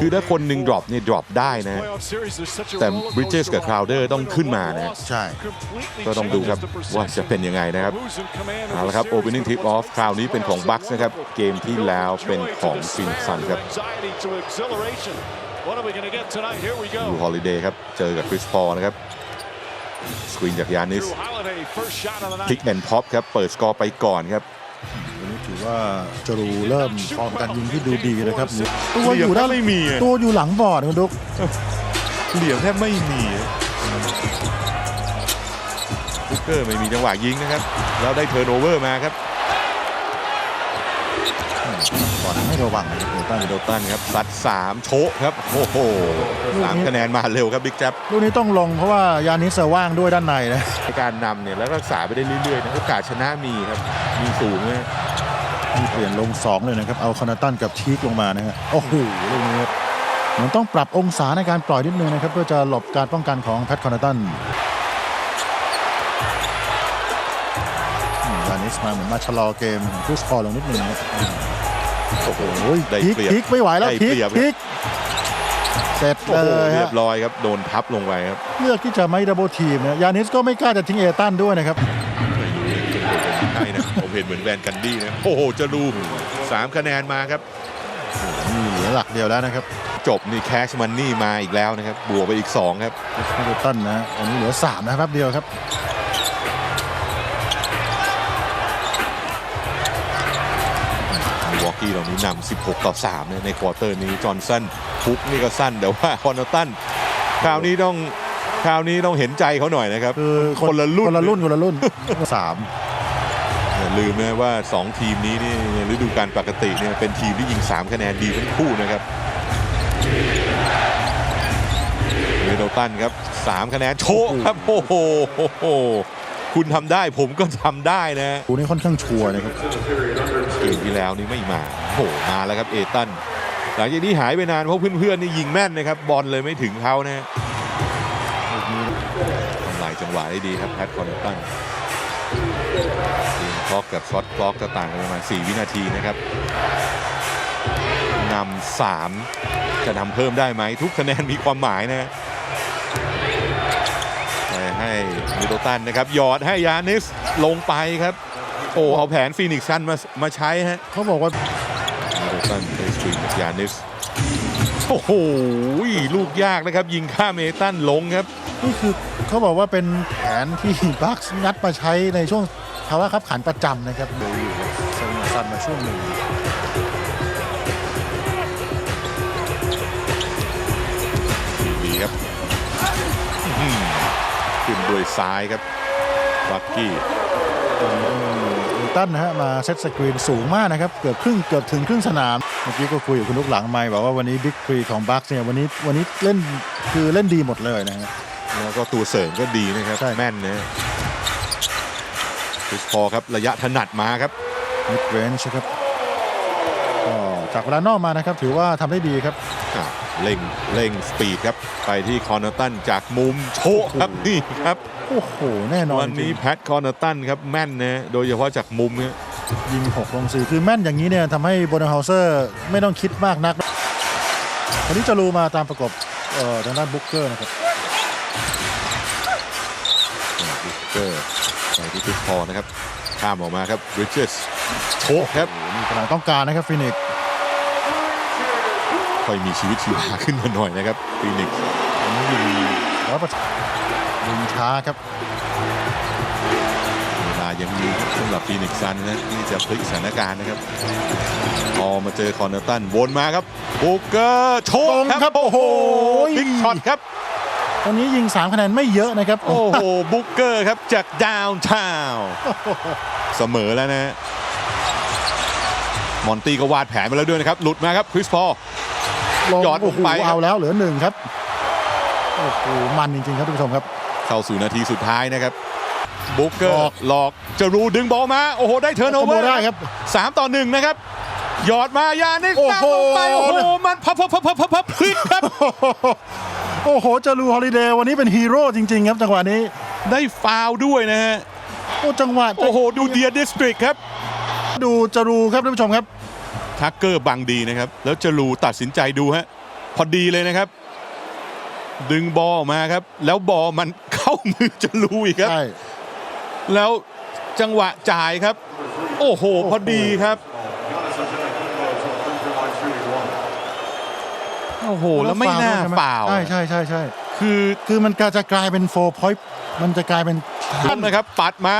คือถ้าคนหนึ่งดรอปเนี่ยดรอปได้นะ แต่ Bridges กับ Crowder ต้องขึ้นมานะ ใช่ ก็ต้องดูครับว่าจะเป็นยังไงนะครับ เอาละครับ opening tip off คราวนี้เป็นของ Bucks นะครับ เกมที่แล้วเป็นของ Phoenix Suns ครับดูฮอลิเดย์ครับ เจอกับคริสพอลนะครับสกรีนจากยานิสพิกแอนพ็อปครับ เปิดสกอร์ไปก่อนครับ วันนี้ถือว่าจรูเริ่มฟอร์มการยิงที่ดูดีนะครับตัวเหลี่อยมยู่ด้านไม่มีอะตัวอยู่หลังบอร์ดคุณดุ๊กเหลี่ยมแทบไม่มีบุกเกอร์ไม่มีจังหวะยิงนะครับ แล้วได้เทิร์นโอเวอร์มาครับบอลไม่ระวังนะครับเนตันมิดเดิลตันครับซัดสามโชะครับโอ้โหสามคะแนนมาเร็วครับบิ๊กแจ๊บลูกนี้ต้องลงเพราะว่ายานิสว่างด้วยด้านในนะในการนำเนี่ยแล้วรักษาไปได้เรื่อยๆนะโอกาสชนะมีครับมีสูงนะ มีเปลี่ยนลง 2 เลยนะครับ เอาคอนาตันกับทีกลงมานะฮะโอ้โหลูกนี้ครับเหมือนต้องปรับองศาในการปล่อยนิดนึงนะครับ เพื่อจะหลบการป้องกันของแพทคอนาตันอืมยานิสมาเหมือนมาชะลอเกมคริสพอลลงนิดนึงนะครับโอ้โหโอ้ยได้พลิกเปรียบพลิกไม่ไหวแล้วได้พลิกเปรียบพลิกเสร็จโอ้เลโหยเรียฮะบร้อยครับ โดนทับลงไปครับ เลือกที่จะไม่ดับเบิลทีมนะยานิสก็ไม่กล้าจะทิ้งเอตันด้วยนะครับใช่นะ ผมเห็นเหมือนแวนกันดี้นะ โอ้โห จะดูสามคะแนนมาครับนี่เหลือหลักเดียวแล้วนะครับ จบนี่แคชมันนี่มาอีกแล้วนะครับ บวกไปอีก 2 ครับแฮมิลตันนะฮะวันนี้เหลือ 3 นะครับแป๊บเดียวครับมิลวอกกี้เรานี้นำ 16 ต่อ3เนี่ยในควอเตอร์นี้จอห์นสันฟุกนี่ก็สั้น แต่ว่าคอนนตันคราวนี้ต้องคราวนี้ต้องเห็นใจเขาหน่อยนะครับ คือคนละรุ่น คนละรุ่น คนละรุ่นสาม อย่าลืมนะว่า 2 ทีมนี้นี่ในฤดูกาลปกติเนี่ยเป็นทีมที่ยิง 3 คะแนนดีทั้งคู่นะครับเมโดลตันครับ 3 คะแนนโชว์ครับโอ้โหโอ้โหคุณทำได้ผมก็ทำได้นะคู่นี้ค่อนข้างชัวร์นะครับเกมที่แล้วนี่ไม่มาโอ้โหมาแล้วครับเอตันหลังจากนี้หายไปนานเพราะเพื่อนๆนี่ยิงแม่นนะครับ บอลเลยไม่ถึงเขานะทำลายจังหวะได้ดีครับแพทคอนเนตันทีม คล็อกกับช็อตคล็อกก็ต่างกันประมาณ 4 วินาทีนะครับนำสามจะนำเพิ่มได้ไหม ทุกคะแนนมีความหมายนะไปให้มิดเดิลตันนะครับหยอดให้ยานิสลงไปครับ โอ้เอาแผนฟีนิกซ์ซันมามาใช้ฮะเขาบอกว่ามิดเดิลตันไปสกรีนกับยานิสโอ้โหลูกยากนะครับ ยิงข้ามเอตันลงครับ นี่คือเขาบอกว่าเป็นแผนที่บัคส์งัดมาใช้ในช่วงภาวะขับขันประจำนะครับดูอยู่กับเซนซันมาช่วงหนึ่งดีครับอื้อหือขึ้นด้วยซ้ายครับวักกี้นิวตันนะฮะมาเซตสกรีนสูงมากนะครับ เกือบครึ่งเกือบถึงครึ่งสนาม เมื่อกี้ก็คุยกับคุณลูกหลังไมค์บอกว่าวันนี้บิ๊กครีของบัคส์เนี่ยวันนี้วันนี้เล่นคือเล่นดีหมดเลยนะฮะ แล้วก็ตัวเสริมก็ดีนะครับใช่แม่นนะคริสพอลครับระยะถนัดมาครับมิดเรนจ์ครับก็จากเวลานอกมานะครับ ถือว่าทำได้ดีครับอะเร่งเร่งสปีดครับ ไปที่คอนเนตันจากมุมโชกครับนี่ครับโอ้โหแน่นอนวันนี้จริงแพทคอนเนตันครับแม่นนะโดยเฉพาะจากมุมเนี่ยยิง6ลง4คือแม่นอย่างนี้เนี่ยทำให้โบนเฮาเซอร์ไม่ต้องคิดมากนักวันนี้จะรูมาตามประกบเอ่อทางด้านบุ๊กเกอร์นะครับ ใส่ที่คริสพอลนะครับ ข้ามออกมาครับริช e สโชกครับนี่กำลังต้องการนะครับฟินิกซ์ค่อยมีชีวิตชีวาขึ้นมาหน่อยนะครับฟีนิกซ์วันนี้ยิงร้อยเปอร์เซ็นต์ยิงช้าครับเวลายังมีครับสำหรับฟีนิกซ์ซันนะที่จะพลิกสถานการณ์นะครับ พอมาเจอคอนเนอร์ตันวนมาครับบุกเกอร์โชตรงกคครัรับบโอ้โหบิ๊กช็อตครับ วันนี้ยิง 3 คะแนนไม่เยอะนะครับ โอ้โห บุกเกอร์ครับจากดาวน์ทาวน์เสมอแล้วนะฮะมอนตี้ก็วาดแผนมาแล้วด้วยนะครับ หลุดมาครับคริสพอลลงหยอดลโอ้งโหไปครับเอาแล้วเหลือหนึ่งครับ โอ้โห มันจริงๆครับทุกผู้ชมครับ เข้าสู่นาทีสุดท้ายนะครับบุกเกอหลอร์กหลอกจะรูดึงบอลมา โอ้โห ได้เทิร์นโอเวอร์ได้ครับสามต่อหนึ่งนะครับหยอดมายานิสโอ้ตั้งโหลงไป โอ้โห มันพับพับพับพับพับพับพลิกครับ โอ้โหจารูฮอลิเดย์วันนี้เป็นฮีโร่จริง ๆ ครับจังหวะนี้ ได้ฟาวล์ด้วยนะฮะ โอ้จังหวะโอ้โห ดูเดียดิสตริกครับ ดูจารูครับท่านผู้ชมครับ ทักเกอร์บังดีนะครับ แล้วจลูตัดสินใจดูฮะ พอดีเลยนะครับ ดึงบอลออกมาครับ แล้วบอลมันเข้ามือจลูอีกครับ ใช่ แล้วจังหวะจ่ายครับ โอ้โห พอดีครับ โอ้โหแล้วไม่น่าใช่ไหมเปล่าใช่ใช่ใช่ใช่คือคือมันก็จะกลายเป็นโฟร์พอยต์มันจะกลายเป็น ท่านนะครับ ปัดมา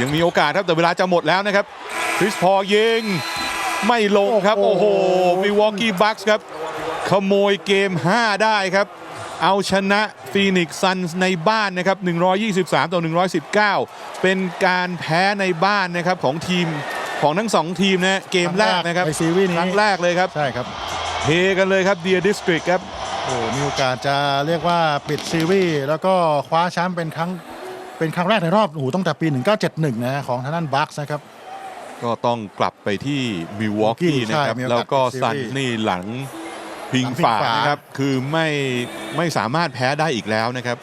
ยังมีโอกาสครับแต่เวลาจะหมดแล้วนะครับ คริสพอลยิง ไม่ลงครับ โอ้โหมีวอกกี้บัคส์ครับ ขโมยเกม 5 ได้ครับ เอาชนะฟีนิกซ์ซันส์ในบ้านนะครับ 123 ต่อ 119 เป็นการแพ้ในบ้านนะครับของทีมของทั้งสองทีมนะเกมแรกนะครับในซีรีส์นี้ ครั้งแรกเลยครับ ใช่ครับ เฮกันเลยครับเดียดิสตริกครับโอ้มีโอกาสจะเรียกว่าปิดซีรีส์แล้วก็คว้าแชมป์เป็นครั้งเป็นครั้งแรกในรอบโอ้โหตั้งแต่ปี 1971 นะของทางด้านบัคส์นะครับ ก็ต้องกลับไปที่มิลวอกกี้ใช่นะครับมีโอกาสแล้วก็ซีรีส์ซันนี่หลังพิงหลังพิงฝาฝานะครับ คือไม่ไม่สามารถแพ้ได้อีกแล้วนะครับ